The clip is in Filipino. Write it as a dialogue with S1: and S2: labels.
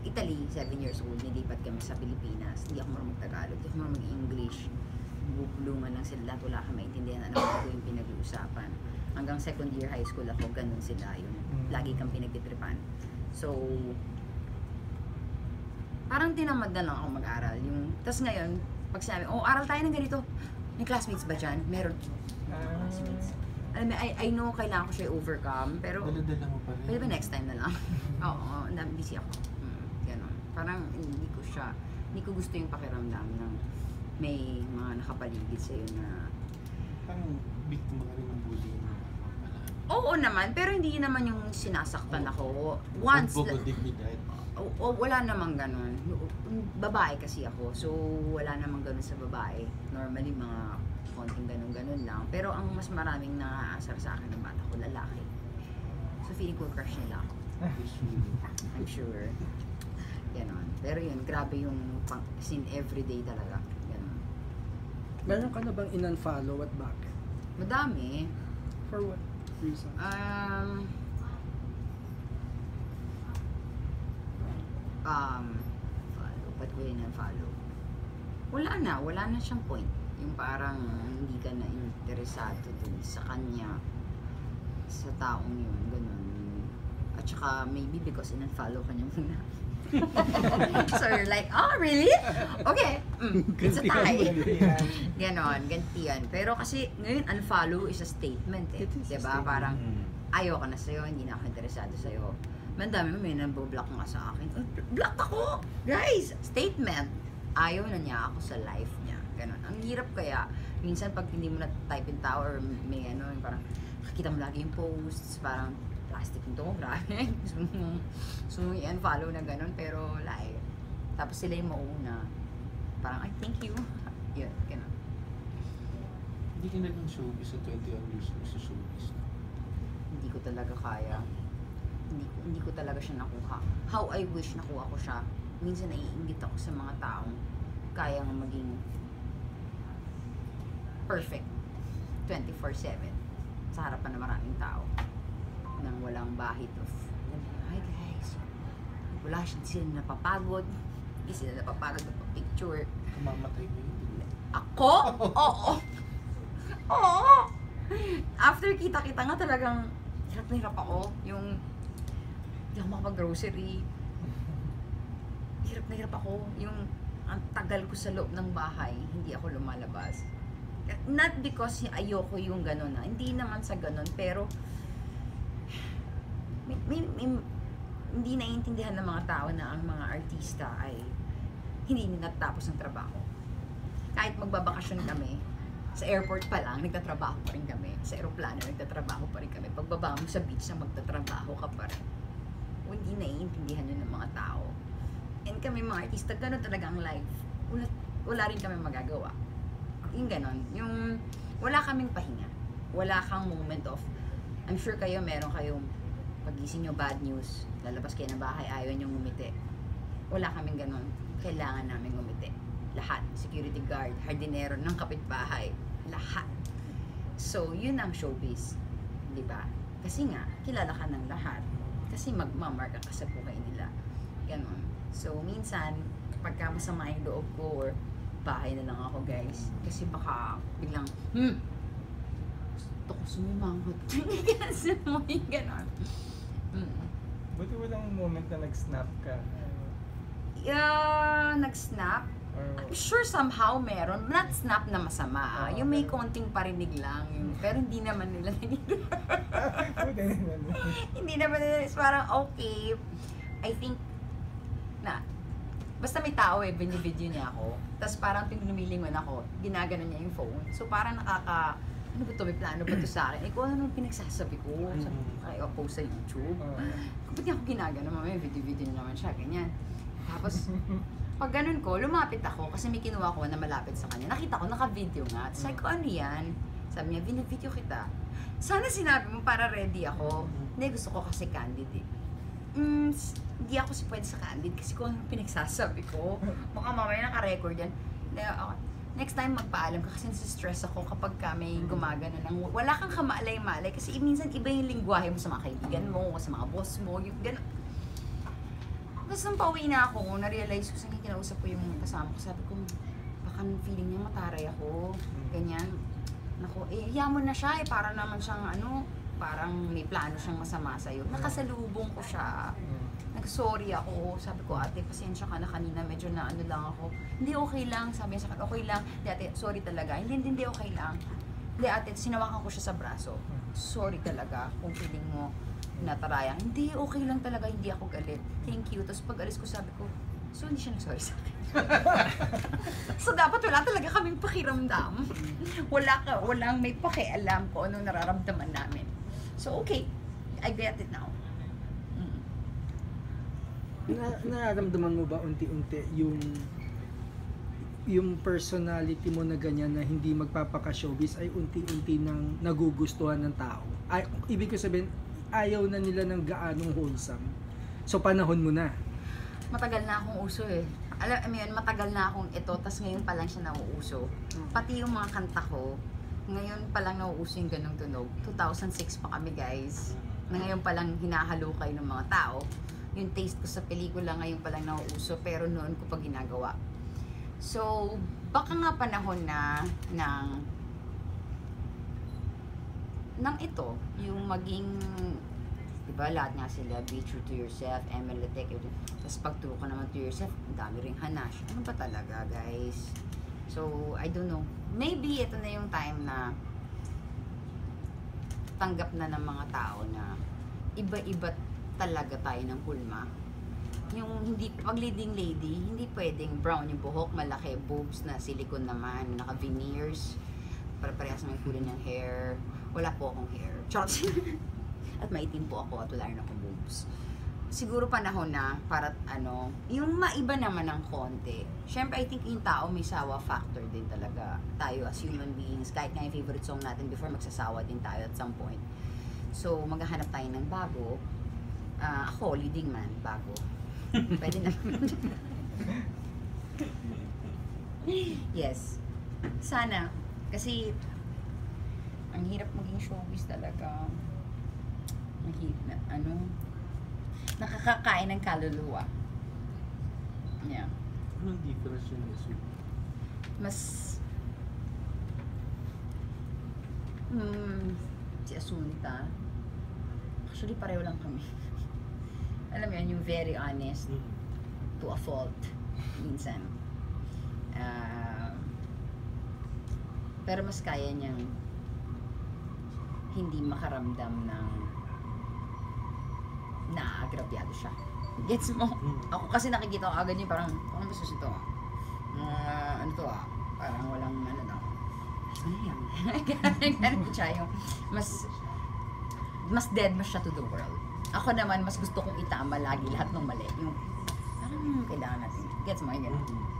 S1: Italy, 7 years old, nilipat kami sa Pilipinas. Hindi ako marunong Tagalog, hindi ako marunong mag-English. Bubulungan lang sila, lahat wala kang maintindihan ano ba yung pinag-uusapan. Hanggang second year high school ako, ganun sila. Yung
S2: Mm.
S1: lagi kang pinagtitripan. So, parang tinamad na lang ako mag-aral. Yung, tapos ngayon, pag sinabi, oh, aral tayo ng ganito. May classmates ba dyan? Meron.
S2: Ah.
S1: Classmates. Alam mo, I, I know kailangan ko siya i-overcome, pero
S3: Dala-dala mo pa rin.
S1: pwede ba next time na lang? Oo, busy ako. Parang hindi ko siya, hindi ko gusto yung pakiramdam ng may mga nakapaligid sa'yo na
S3: Parang biktima ka rin ng bullying.
S1: Oo naman, pero hindi naman yung sinasaktan ako. Once,
S3: Bukod dignidad.
S1: wala namang ganun. Babae kasi ako, so wala namang ganun sa babae. Normally, mga konting ganun-ganun lang. Pero ang mas maraming naaasar sa akin ng bata ko, lalaki. So feeling ko crush nila ako. I'm sure. Ganon. Pero yun, grabe yung pang, sin everyday talaga. Ganon.
S4: Meron ka na bang in-unfollow at bakit?
S1: Madami.
S4: For what reason?
S1: Um, um, follow. Ba't ko yun follow? Wala na. Wala na siyang point. Yung parang hindi ka na interesado dun sa kanya, sa taong yun, ganun. At saka maybe because in-unfollow ka niya muna. so you're like, oh really? Okay, mm, it's a tie. Ganon, gantian. Pero kasi ngayon unfollow is a statement eh. Diba?
S4: statement.
S1: Parang
S3: Mm.
S1: ayoko na sa'yo, hindi na ako interesado sa'yo. Man dami mo may naboblock nga sa akin. "Oh, block ako! Guys! Statement! Ayaw na niya ako sa life niya. Ganon. Ang hirap kaya, minsan pag hindi mo na type in tao or may ano, parang kakita mo lagi yung posts, parang plastic nito, grabe. gusto mo, gusto i-unfollow na ganon, pero eh. Tapos sila yung mauna. Parang, I thank you. Yun, ganon.
S3: Hindi ka na ng showbiz sa 21 years mo sa showbiz.
S1: hindi ko talaga kaya. Hindi ko, hindi ko talaga siya nakuha. How I wish nakuha ko siya. Minsan naiingit ako sa mga taong kayang maging perfect 24-7 sa harapan ng maraming tao nang walang bahid of hi guys wala siya, sila napapagod hindi sila napapagod na picture
S3: Kamamatay mo yun.
S1: ako? Oo. Oo. After kita-kita nga talagang hirap na hirap ako. Yung hindi ako makapag-grocery. Hirap na hirap ako. Yung ang tagal ko sa loob ng bahay, hindi ako lumalabas. Not because ayoko yung gano'n na. Hindi naman sa gano'n, pero may, may, hindi naiintindihan ng mga tao na ang mga artista ay hindi natapos ng trabaho kahit magbabakasyon kami, sa airport pa lang, nagtatrabaho pa rin kami. Sa aeroplano, nagtatrabaho pa rin kami. Pagbaba mo sa beach na magtatrabaho ka pa rin. O, hindi naiintindihan yun ng mga tao. And kami mga artista, ganun talaga ang life. Wala, wala rin kami magagawa. Yung ganun. Yung wala kaming pahinga. Wala kang moment of, I'm sure kayo, meron kayong pagising nyo bad news, lalabas kayo ng bahay, ayaw nyo ngumiti. Wala kaming ganun. Kailangan namin ngumiti lahat. Security guard, hardinero ng kapitbahay, lahat. So, yun ang showbiz. Di ba? Kasi nga, kilala ka ng lahat. Kasi magmamarka ka sa buhay nila. Ganon. So, minsan, pagka masama yung loob ko or bahay na lang ako, guys. Kasi baka biglang, hmm, gusto ko sumimangot. Sumuhi, ganon. Mm.
S2: Buti walang moment na nag-snap ka.
S1: Yeah, nag-snap. I'm sure somehow meron. Not snap na masama. ah.
S2: Oo,
S1: yung may
S2: pero-
S1: konting parinig lang. Yung, pero hindi naman nila
S2: Buti naman.
S1: hindi naman nila. It's parang okay. I think na basta may tao eh, binibideo niya ako. Tapos parang pinumilingon ako, ginagano niya yung phone. So parang nakaka, ano ba to, may plano ba to sa akin? Eh kung ano pinagsasabi ko, sabi ko, ay, post sa YouTube.
S2: Oo.
S1: Ba't niya ako ginagano? Mamaya video-video na naman siya, ganyan. Tapos, pag ganun ko, lumapit ako kasi may kinuha ko na malapit sa kanya. Nakita ko, naka-video nga. Tapos sabi ko, ano yan? Sabi niya, video kita. Sana sinabi mo para ready ako. Hindi, gusto ko kasi candid eh. Mm, hindi ako si pwede sa candid kasi kung anong pinagsasabi ko, baka mamaya naka-record yan. Hindi, ako, next time magpaalam ka kasi stress ako kapag ka may gumagano ng wala kang kamalay-malay kasi minsan iba yung lingwahe mo sa mga kaibigan mo, sa mga boss mo, yung gano'n. Tapos nung pauwi na ako, na-realize ko, sa kinausap ko yung kasama ko, sabi ko, baka feeling niya mataray ako. Ganyan. Naku, eh, hiya mo na siya eh, para naman siyang ano, parang may plano siyang masama sa'yo. Nakasalubong ko siya.
S2: Mm.
S1: Nag-sorry ako. Sabi ko, ate, pasensya ka na kanina. Medyo na ano lang ako. Hindi, okay lang. Sabi niya sa akin, okay lang. Hindi, ate, sorry talaga. Hindi, hindi, hindi, okay lang. Hindi, ate, sinawakan ko siya sa braso. Sorry talaga kung feeling mo natarayang. Hindi, okay lang talaga. Hindi ako galit. Thank you. Tapos pag alis ko, sabi ko, so hindi siya nag-sorry sa akin. so dapat wala talaga kaming pakiramdam. Wala ka, walang may pakialam ko anong nararamdaman namin. So okay, I get it now. Mm.
S4: Na, nararamdaman mo ba unti-unti yung yung personality mo na ganyan na hindi magpapaka-showbiz ay unti-unti nang nagugustuhan ng tao. Ay, ibig ko sabihin, ayaw na nila ng gaanong wholesome. So panahon mo na.
S1: matagal na akong uso eh. Alam mo yun, matagal na akong ito, tas ngayon pa lang siya nauuso. Pati yung mga kanta ko, ngayon pa lang nauuso yung ganong tunog. 2006 pa kami guys. Na ngayon pa lang hinahalo kayo ng mga tao. Yung taste ko sa pelikula ngayon pa lang nauuso, pero noon ko pa ginagawa. So, baka nga panahon na ng ng ito, yung maging Diba, lahat nga sila, be true to yourself, it. Tapos pag true ka naman to yourself, ang dami ring hanash. Ano ba talaga, guys? So, I don't know. Maybe ito na yung time na tanggap na ng mga tao na iba-iba talaga tayo ng kulma. Yung hindi, pag leading lady, hindi pwedeng brown yung buhok, malaki, boobs na silicone naman, naka-veneers, para parehas ng kulay ng hair. Wala po akong hair. Charot. at maitim po ako at wala rin akong boobs. Siguro panahon na para ano, yung maiba naman ng konti. Siyempre, I think yung tao may sawa factor din talaga. Tayo as human beings, kahit nga yung favorite song natin before, magsasawa din tayo at some point. So, maghahanap tayo ng bago. Ah, ako, leading man, bago. Pwede na. yes. Sana. Kasi, ang hirap maging showbiz talaga. Mahirap na, ano, nakakakain ng kaluluwa. Yeah.
S3: Anong difference yun
S1: Mas, hmm, si Asunta, actually pareho lang kami. Alam mo yun, yung very honest to a fault, minsan. Ah, pero mas kaya niyang hindi makaramdam ng naagrabyado siya. Gets mo? Ako kasi nakikita ko agad yung parang, ano ba ito? Mga, ano to ah, parang walang ano na. Ano yan? Ganun siya yung, mas, mas dead mas siya to the world. Ako naman, mas gusto kong itama lagi lahat ng mali. Yung, parang kailangan natin. Gets mo? Ganun.
S3: Mm.